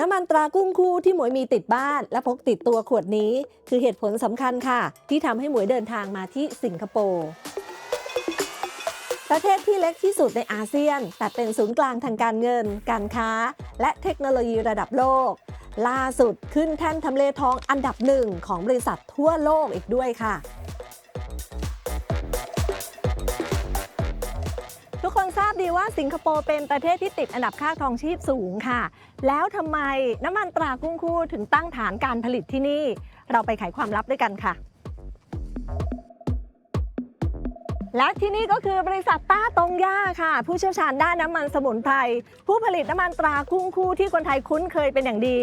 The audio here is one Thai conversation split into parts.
น้ำมันตรากุ้งคู่ที่หมวยมีติดบ้าน และพกติดตัวขวดนี้ คือเหตุผลสำคัญค่ะ ที่ทำให้หมวยเดินทางมาที่สิงคโปร์ประเทศที่เล็กที่สุดในอาเซียน แต่เป็นศูนย์กลางทางการเงิน การค้า และเทคโนโลยีระดับโลก ล่าสุดขึ้นแท่นทำเลทองอันดับหนึ่งของบริษัททั่วโลกอีกด้วยค่ะ บดีว่าสิงคโปร์เป็นประเทศที่ติดอันดับค่าครองชีพสูงค่ะ แล้วทำไมน้ำมันตรากุ้งคู่ถึงตั้งฐานการผลิตที่นี่ เราไปไขความลับด้วยกันค่ะ และที่นี่ก็คือบริษัทต้าตงย่าค่ะ ผู้เชี่ยวชาญด้านน้ำมันสมุนไพรผู้ผลิตน้ำมันตรากุ้งคู่ที่คนไทยคุ้นเคยเป็นอย่างดี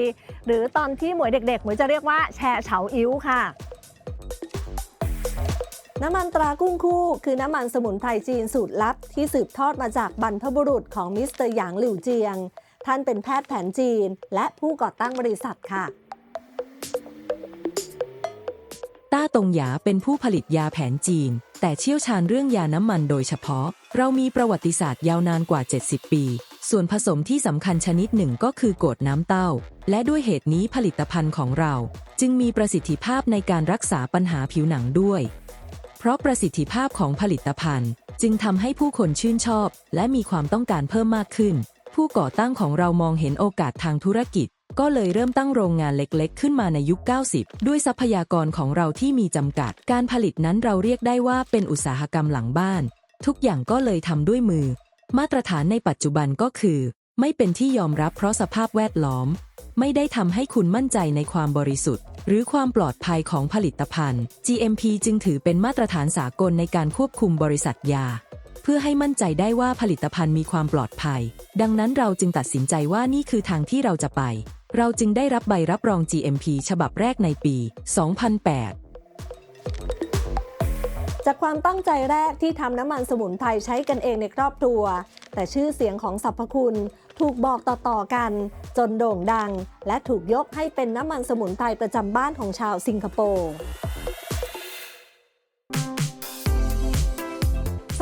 หรือตอนที่หมวยเด็กๆหมวยจะเรียกว่าแชร์เฉาอิ้วค่ะ น้ำมันตรากุ้งคู่ คือน้ำมันสมุนไพรจีนสูตรลับ ที่สืบทอดมาจากบรรพบุรุษของมิสเตอร์หยางหลิวเจียง ท่านเป็นแพทย์แผนจีน และผู้ก่อตั้งบริษัทค่ะ ต้าตงหยาเป็นผู้ผลิตยาแผนจีน แต่เชี่ยวชาญเรื่องยาน้ำมันโดยเฉพาะ เรามีประวัติศาสตร์ยาวนานกว่า 70 ปี ส่วนผสมที่สำคัญชนิดหนึ่งก็คือกดน้ำเต้า และด้วยเหตุนี้ผลิตภัณฑ์ของเรา จึงมีประสิทธิภาพในการรักษาปัญหาผิวหนังด้วย เพราะประสิทธิภาพของผลิตภัณฑ์ จึงทำให้ผู้คนชื่นชอบ และมีความต้องการเพิ่มมากขึ้น ผู้ก่อตั้งของเรามองเห็นโอกาสทางธุรกิจ ก็เลยเริ่มตั้งโรงงานเล็กๆ ขึ้นมาในยุค 90 ด้วยทรัพยากรของเราที่มีจำกัด การผลิตนั้นเราเรียกได้ว่าเป็นอุตสาหกรรมหลังบ้าน ทุกอย่างก็เลยทำด้วยมือ มาตรฐานในปัจจุบันก็คือ ไม่เป็นที่ยอมรับเพราะสภาพแวดล้อม ไม่ได้ทำให้คุณมั่นใจในความบริสุทธิ์ หรือความปลอดภัยของผลิตภัณฑ์ GMP จึงถือเป็นมาตรฐานสากลในการควบคุมบริษัทยา เพื่อให้มั่นใจได้ว่าผลิตภัณฑ์มีความปลอดภัย ดังนั้นเราจึงตัดสินใจว่านี่คือทางที่เราจะไป เราจึงได้รับใบรับรอง GMP ฉบับแรกในปี 2008 จากความตั้งใจแรกที่ทำน้ำมันสมุนไพรใช้กันเองในครอบครัว แต่ชื่อเสียงของสรรพคุณ ถูกบอกต่อๆกัน จนโด่งดัง และถูกยกให้เป็นน้ำมันสมุนไพรประจำบ้านของชาวสิงคโปร์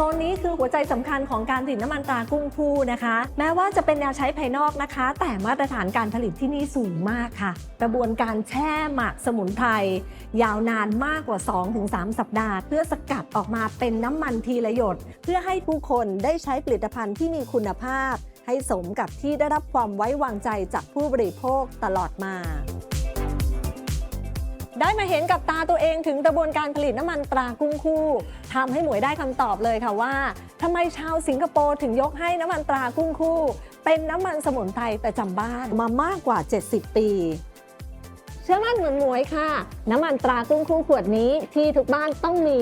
ซนนี้คือหัวใจสำคัญของการผลิตน้ำมันตรากุ้งพูนะคะ แม้ว่าจะเป็นแนวใช้ภายนอกนะคะ แต่มาตรฐานการผลิตที่นี่สูงมากค่ะ กระบวนการแช่หมักสมุนไพรยาวนานมากกว่า 2-3 สัปดาห์ เพื่อสกัดออกมาเป็นน้ำมันทีละหยด เพื่อให้ผู้คนได้ใช้ผลิตภัณฑ์ที่มีคุณภาพ ให้สมกับที่ได้รับความไว้วางใจจากผู้บริโภคตลอดมา ได้มาเห็นกับตาตัวเองถึงกระบวนการผลิตน้ำมันตรากุ้งคู่ทำให้หมวยได้คำตอบเลยค่ะว่าทำไมชาวสิงคโปร์ถึงยกให้น้ำมันตรากุ้งคู่ เป็นน้ำมันสมุนไพรประจำบ้านมามากกว่า 70 ปีเชื่อมั่นเหมือนหมวยค่ะ น้ำมันตรากุ้งคู่ขวดนี้ที่ทุกบ้านต้องมี